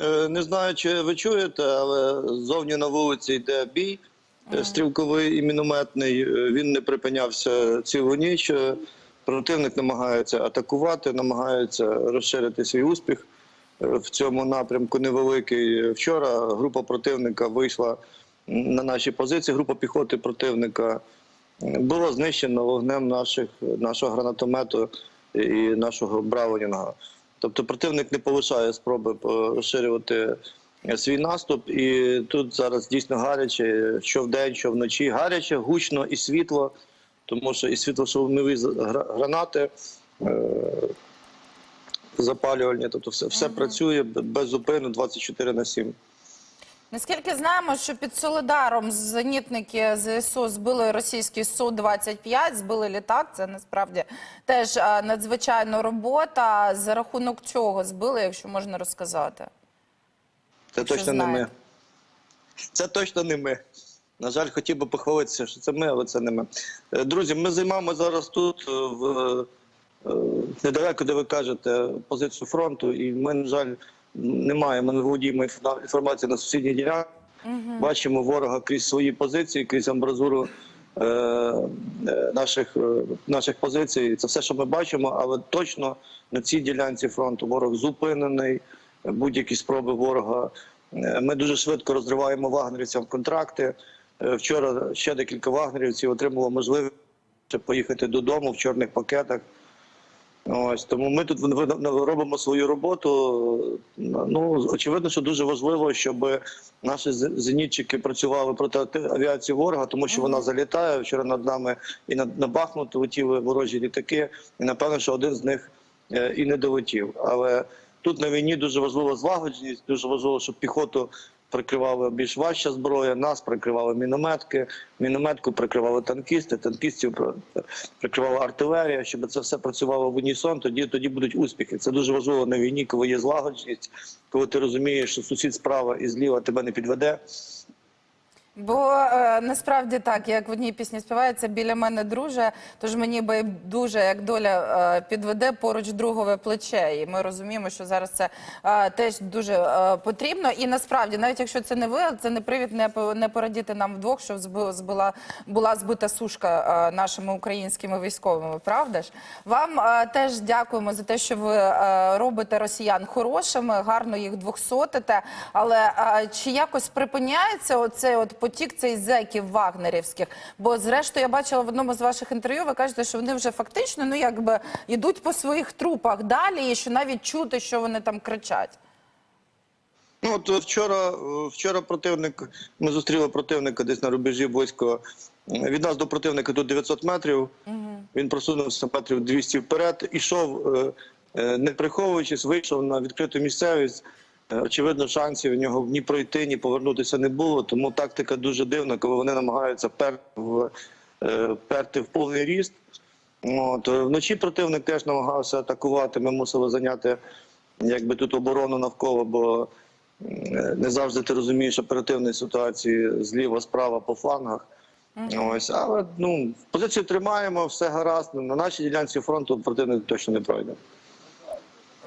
Е, Не знаю, чи ви чуєте, але зовні на вулиці йде бій е, стрілковий і мінометний. Е, Він не припинявся цілу ніч. Противник намагається атакувати, намагається розширити свій успіх в цьому напрямку невеликий. Вчора група противника вийшла на наші позиції. Група піхоти противника було знищено вогнем наших, нашого гранатомету і нашого браунінга. Тобто противник не полишає спроби е, розширювати е, свій наступ, і тут зараз дійсно гаряче, що вдень, що вночі. Гаряче, гучно і світло, тому що і світло, що гра- гранати. е, Запалювальні, тобто все, все працює без зупину 24 на 7. Наскільки знаємо, що під Солидаром зенітники ЗСУ збили російський Су-25, збили літак. Це насправді теж надзвичайна робота. За рахунок чого збили, якщо можна розказати. Це точно не ми. Це точно не ми. На жаль, хотів би похвалитися, що це ми, але це не ми. Е, Друзі, ми займаємо зараз тут, е, в, е, недалеко, де ви кажете, позицію фронту, і ми, на жаль, не маємо, не володіємо інформацією на сусідній ділянці. Бачимо ворога крізь свої позиції, крізь амбразуру е, е, наших, е, наших позицій. Це все, що ми бачимо, але точно на цій ділянці фронту ворог зупинений, будь-які спроби ворога. Е, Ми дуже швидко розриваємо вагнерівцям контракти. Е, Вчора ще декілька вагнерівців отримало можливість поїхати додому в чорних пакетах. Ось тому ми тут робимо свою роботу. Ну очевидно, що дуже важливо, щоб наші зенітчики працювали проти авіації ворога, тому що вона залітає. Вчора над нами і на Бахмут летіли ворожі літаки, і напевно, що один з них е, і не долетів. Але тут на війні дуже важлива злагодженість, дуже важливо, щоб піхоту прикривала більш важча зброя, нас прикривали мінометки, мінометку прикривали танкісти, танкістів при- прикривала артилерія, щоб це все працювало в унісон, тоді, тоді будуть успіхи. Це дуже важливо на війні, коли є злагодженість, коли ти розумієш, що сусід справа і зліва тебе не підведе. Бо е, насправді так, як в одній пісні співається біля мене друже, тож мені би дуже як доля е, підведе поруч другове плече. І ми розуміємо, що зараз це е, теж дуже е, потрібно. І насправді, навіть якщо це не ви, це не привід не, не порадіти нам вдвох, що збила, була збита сушка е, нашими українськими військовими. Правда ж? Вам е, теж дякуємо за те, що ви е, робите росіян хорошими, гарно їх двохсотите. Але е, чи якось припиняється оцей от потік цей зеків вагнерівських? Бо зрештою я бачила в одному з ваших інтерв'ю, ви кажете, що вони вже фактично ну якби йдуть по своїх трупах далі, і що навіть чути, що вони там кричать. Ну от вчора, вчора противник, ми зустріли противника десь на рубежі близько від нас до противника тут 900 метрів. Він просунувся метрів 200 вперед, ішов, е, е, не приховуючись, вийшов на відкриту місцевість. Е, Очевидно, шансів у нього ні пройти, ні повернутися не було. Тому тактика дуже дивна, коли вони намагаються перти в, е, перти в повний ріст. От, е, вночі противник теж намагався атакувати. Ми мусили зайняти якби тут оборону навколо, бо не завжди ти розумієш оперативної ситуації зліва, справа по флангах. Ось, але ну позицію тримаємо, все гаразд. На нашій ділянці фронту противник точно не пройде.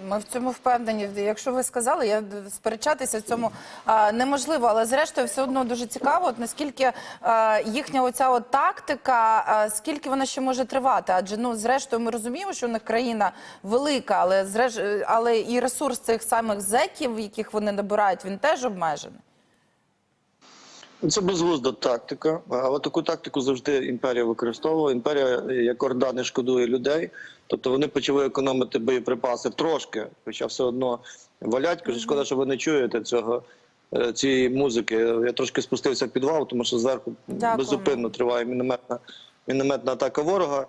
Ми в цьому впевнені. Якщо ви сказали, я сперечатися цьому а, неможливо, але зрештою все одно дуже цікаво, от наскільки а, їхня оця от тактика, а, скільки вона ще може тривати? Адже ну зрештою ми розуміємо, що у них країна велика, але зреш... але і ресурс цих самих зеків, яких вони набирають, він теж обмежений. Це безглузда тактика, але таку тактику завжди імперія використовувала. Імперія як орда не шкодує людей. Тобто вони почали економити боєприпаси трошки, хоча все одно валять. Кажуть, шкода, що ви не чуєте цього е, цієї музики. Я трошки спустився в підвал, тому що зверху Дякуємо. беззупинно триває мінометна мінометна атака ворога.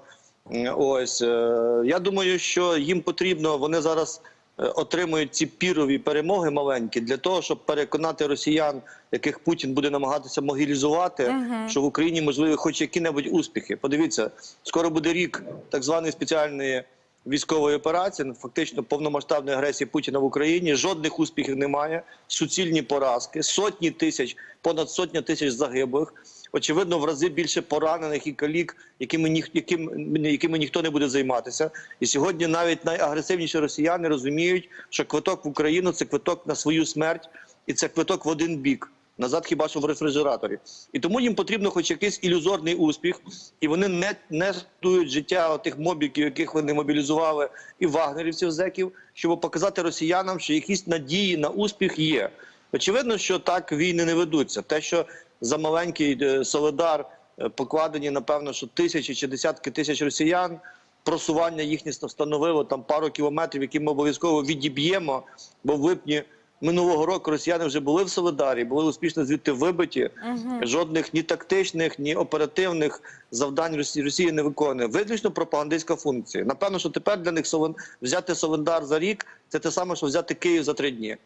Ось е, я думаю, що їм потрібно. Вони зараз отримують ці пірові перемоги маленькі для того, щоб переконати росіян, яких Путін буде намагатися могілізувати, що в Україні можливі хоч які-небудь успіхи. Подивіться, скоро буде рік так званої спеціальної. Військової операції, фактично повномасштабної агресії Путіна в Україні. Жодних успіхів немає, суцільні поразки, сотні тисяч, понад сотня тисяч загиблих. Очевидно в рази більше поранених і калік, якими ніх, яким, якими ніхто не буде займатися. І сьогодні навіть найагресивніші росіяни розуміють, що квиток в Україну це квиток на свою смерть, і це квиток в один бік. Назад хіба що в рефрижераторі, і тому їм потрібно хоч якийсь ілюзорний успіх, і вони не, не рятують життя тих мобіків, яких вони мобілізували, і вагнерівців зеків, щоб показати росіянам, що якісь надії на успіх є. Очевидно, що так війни не ведуться. Те, що за маленький е, Соледар е, покладені, напевно, що тисячі чи десятки тисяч росіян. Просування їхнє становило там пару кілометрів, які ми обов'язково відіб'ємо, бо в липні минулого року росіяни вже були в Солидарі, були успішно звідти вибиті. Жодних ні тактичних, ні оперативних завдань Росії, Росія не виконує. Виключно пропагандистська функція. Напевно, що тепер для них взяти Солидар за рік це те саме, що взяти Київ за три дні.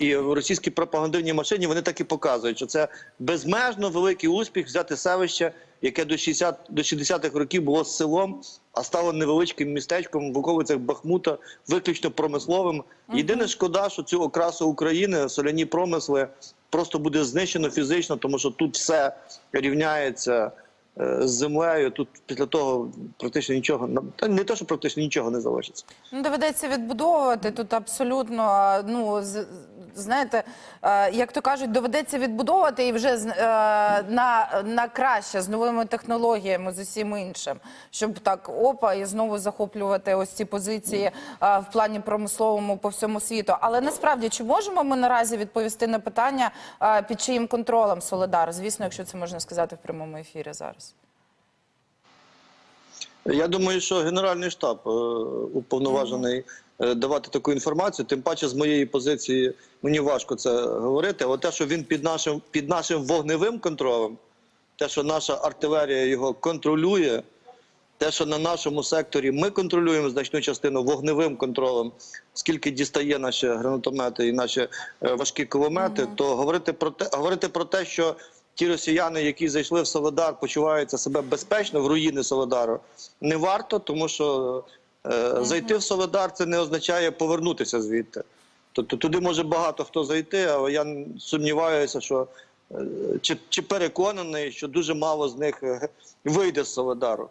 І в російській пропагандивній машині вони так і показують, що це безмежно великий успіх взяти селище, яке до 60 до 60-х років було селом, а стало невеличким містечком в околицях Бахмута, виключно промисловим. Єдине шкода, що цю окрасу України, соляні промисли, просто буде знищено фізично, тому що тут все рівняється е, з землею. Тут після того практично нічого не те, що практично нічого не залишиться. Ну, доведеться відбудовувати тут абсолютно. Ну з- знаєте, е, як то кажуть, доведеться відбудовувати і вже е, на, на краще з новими технологіями, з усім іншим, щоб так опа і знову захоплювати ось ці позиції е, в плані промисловому по всьому світу. Але насправді чи можемо ми наразі відповісти на питання під чиїм контролем Солидар? Звісно, якщо це можна сказати в прямому ефірі зараз. Я думаю, що Генеральний штаб уповноважений давати таку інформацію. Тим паче, з моєї позиції мені важко це говорити. Але те, що він під нашим під нашим вогневим контролем, те, що наша артилерія його контролює, те, що на нашому секторі ми контролюємо значну частину вогневим контролем, скільки дістає наші гранатомети і наші е, важкі кулемети, то говорити про те, говорити про те, що ті росіяни, які зайшли в Солодар, почуваються себе безпечно в руїни Солодару, не варто, тому що е, зайти в Соледар це не означає повернутися звідти. Тобто туди може багато хто зайти, але я сумніваюся, що е, чи, чи переконаний, що дуже мало з них е, вийде з Солодару.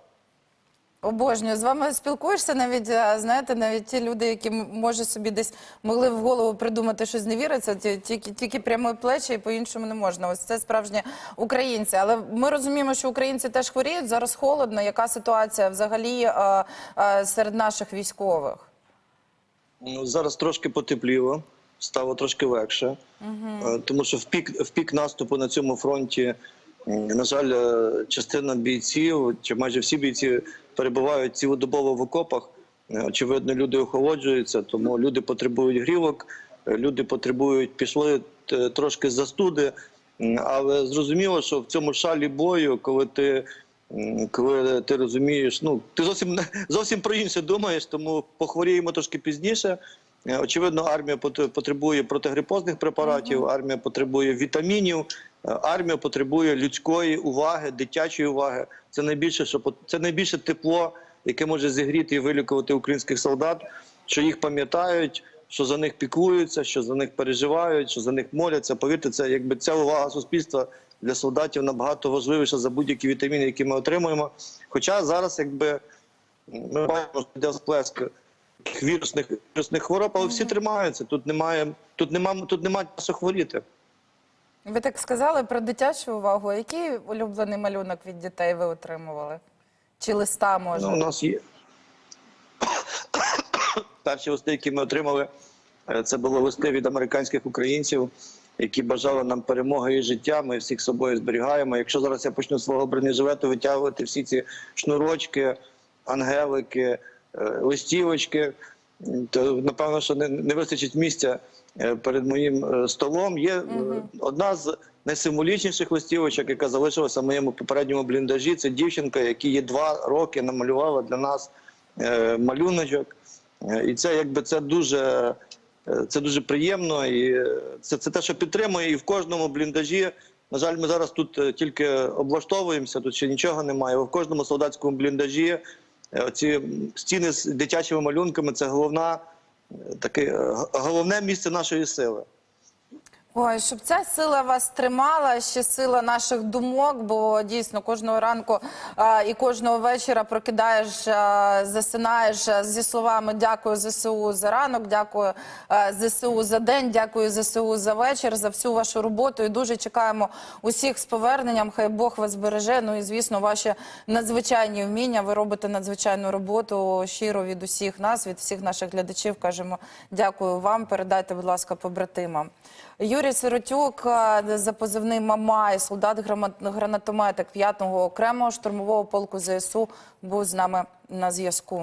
Обожнюю. З вами спілкуєшся навіть, знаєте, навіть ті люди, які може собі десь могли в голову придумати щось не віриться, тільки, тільки прямої плечі і по-іншому не можна. Ось це справжні українці. Але ми розуміємо, що українці теж хворіють. Зараз холодно. Яка ситуація взагалі а, а, серед наших військових? Ну, зараз трошки потепліло, стало трошки легше, Е, тому що в пік, в пік наступу на цьому фронті, на жаль, е, частина бійців, чи майже всі бійці перебувають цілодобово в окопах. Е, Очевидно, люди охолоджуються, тому люди потребують грілок, е, люди потребують, пішли е, трошки застуди. Але зрозуміло, що в цьому шалі бою, коли ти коли ти розумієш, ну ти зовсім зовсім про інше думаєш, тому похворіємо трошки пізніше. Е, Очевидно, армія потребує протигрипозних препаратів, армія потребує вітамінів, е, армія потребує людської уваги, дитячої уваги. Це найбільше, що це найбільше тепло, яке може зігріти і вилікувати українських солдат, що їх пам'ятають, що за них піклуються, що за них переживають, що за них моляться. Повірте, це якби ця увага суспільства для солдатів набагато важливіша за будь-які вітаміни, які ми отримуємо. Хоча зараз, якби ми бачимо, що йде сплеск вірусних вірусних хвороб, але всі тримаються. Тут немає, тут немає, тут немає часу хворіти. Ви так сказали про дитячу увагу. Який улюблений малюнок від дітей ви отримували? Чи листа може? Ну, у нас є перші листи, які ми отримали, е, це були листи від американських українців, які бажали нам перемоги і життя. Ми всіх собою зберігаємо. Якщо зараз я почну свого бронежилету витягувати всі ці шнурочки, ангелики, листівочки, то напевно, що не, не вистачить місця е, перед моїм е, столом. Є е, одна з найсимволічніших листівочок, яка залишилася в моєму попередньому бліндажі. Це дівчинка, яка є два роки намалювала для нас е, малюночок. Е, І це якби це дуже, е, це дуже приємно. І е, це, це те, що підтримує. І в кожному бліндажі. На жаль, ми зараз тут е, тільки облаштовуємося, тут ще нічого немає. В кожному солдатському бліндажі е, оці стіни з дитячими малюнками це головна, е, таке, е, головне місце нашої сили. Ой, щоб ця сила вас тримала, ще сила наших думок, бо дійсно кожного ранку а, і кожного вечора прокидаєш, а, засинаєш а, зі словами дякую ЗСУ за ранок, дякую а, ЗСУ за день, дякую ЗСУ за вечір, за всю вашу роботу. І дуже чекаємо усіх з поверненням. Хай Бог вас береже. Ну і звісно, ваші надзвичайні вміння. Ви робите надзвичайну роботу. Щиро від усіх нас, від всіх наших глядачів. кажемо дякую вам. Передайте, будь ласка, побратимам. Юрій Сиротюк е, за позивним Мамай, солдат гранатометик 5-го окремого штурмового полку ЗСУ, був з нами на зв'язку.